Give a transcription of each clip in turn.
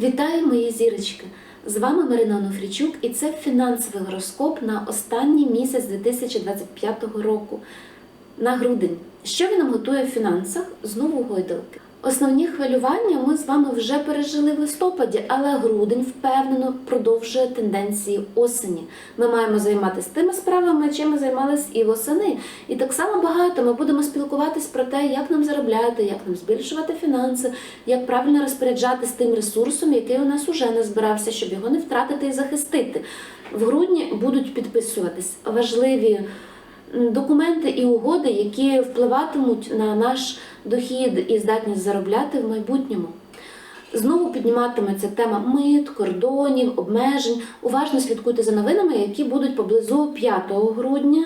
Вітаю, мої зірочки! З вами Марина Нуфрічук і це фінансовий гороскоп на останній місяць 2025 року на грудень. Що він нам готує в фінансах? Знову гойдалки. Основні хвилювання ми з вами вже пережили в листопаді, але грудень впевнено продовжує тенденції осені. Ми маємо займатися тими справами, чим ми займалися і восени. І так само багато ми будемо спілкуватись про те, як нам заробляти, як нам збільшувати фінанси, як правильно розпоряджатись тим ресурсом, який у нас уже не збирався, щоб його не втратити і захистити. В грудні будуть підписуватись важливі документи і угоди, які впливатимуть на наш дохід і здатність заробляти в майбутньому. Знову підніматиметься тема мит, кордонів, обмежень. Уважно слідкуйте за новинами, які будуть поблизу 5 грудня.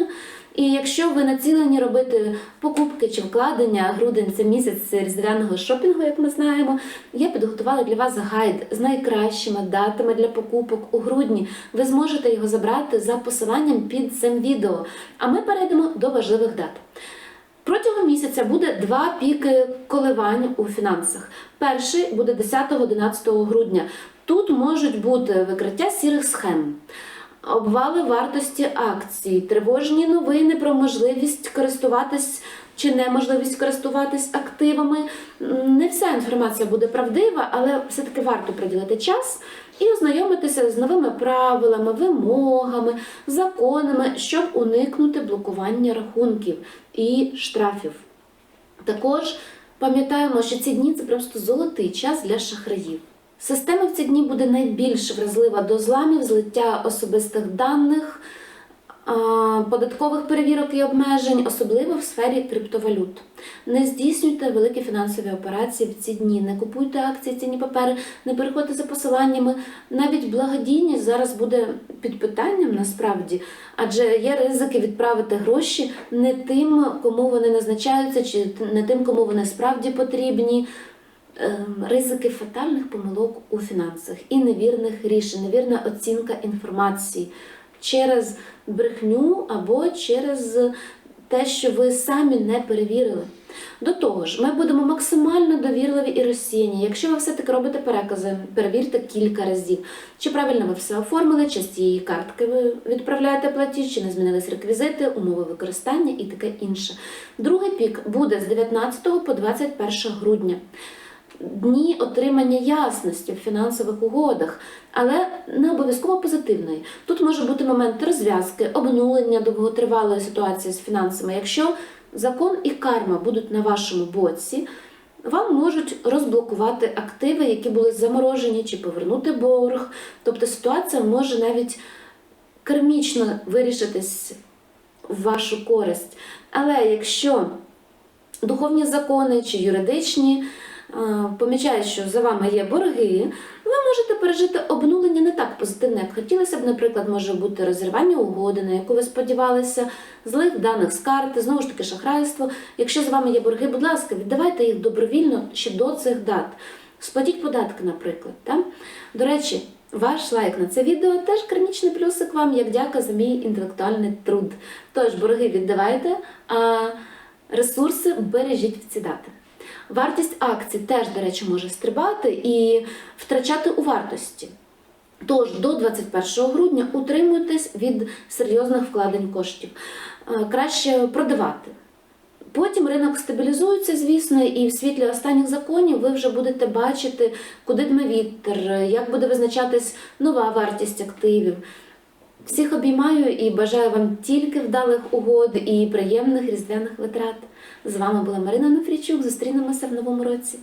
І якщо ви націлені робити покупки чи вкладення, грудень це місяць різдвяного шопінгу, як ми знаємо, я підготувала для вас гайд з найкращими датами для покупок у грудні. Ви зможете його забрати за посиланням під цим відео. А ми перейдемо до важливих дат. Протягом місяця буде два піки коливань у фінансах. Перший буде 10-11 грудня. Тут можуть бути викриття сірих схем, обвали вартості акцій, тривожні новини про можливість користуватись чи неможливість користуватись активами. Не вся інформація буде правдива, але все-таки варто приділити час і ознайомитися з новими правилами, вимогами, законами, щоб уникнути блокування рахунків і штрафів. Також пам'ятаємо, що ці дні це просто золотий час для шахраїв. Система в ці дні буде найбільш вразлива до зламів, злиття особистих даних, податкових перевірок і обмежень, особливо в сфері криптовалют. Не здійснюйте великі фінансові операції в ці дні, не купуйте акції, цінні папери, не переходьте за посиланнями. Навіть благодійність зараз буде під питанням насправді, адже є ризики відправити гроші не тим, кому вони назначаються, чи не тим, кому вони справді потрібні. Ем, Ризики фатальних помилок у фінансах і невірних рішень, невірна оцінка інформації через брехню або через те, що ви самі не перевірили. До того ж, ми будемо максимально довірливі і розсіяні. Якщо ви все-таки робите перекази, перевірте кілька разів, чи правильно ви все оформили, чи з цієї картки ви відправляєте платіж, чи не змінились реквізити, умови використання і таке інше. Другий пік буде з 19 по 21 грудня дні отримання ясності в фінансових угодах, але не обов'язково позитивної. Тут може бути момент розв'язки, обнулення довготривалої ситуації з фінансами. Якщо закон і карма будуть на вашому боці, вам можуть розблокувати активи, які були заморожені, чи повернути борг. Тобто ситуація може навіть кармічно вирішитись в вашу користь. Але якщо духовні закони чи юридичні помічають, що за вами є борги, ви можете пережити обнулення не так позитивно, як хотілося б. Наприклад, може бути розірвання угоди, на яку ви сподівалися, злих даних з карти, знову ж таки шахрайство. Якщо з вами є борги, будь ласка, віддавайте їх добровільно ще до цих дат. Сплатіть податки, наприклад. Так? До речі, ваш лайк на це відео теж кармічний плюсик вам, як дяка за мій інтелектуальний труд. Тож борги віддавайте, а ресурси бережіть в ці дати. Вартість акцій теж, до речі, може стрибати і втрачати у вартості. Тож до 21 грудня утримуйтесь від серйозних вкладень коштів. Е, Краще продавати. Потім ринок стабілізується, звісно, і в світлі останніх законів ви вже будете бачити, куди дме вітер, як буде визначатись нова вартість активів. Всіх обіймаю і бажаю вам тільки вдалих угод і приємних різдвяних витрат. З вами була Марина Нефрічук. Зустрінемося в новому році.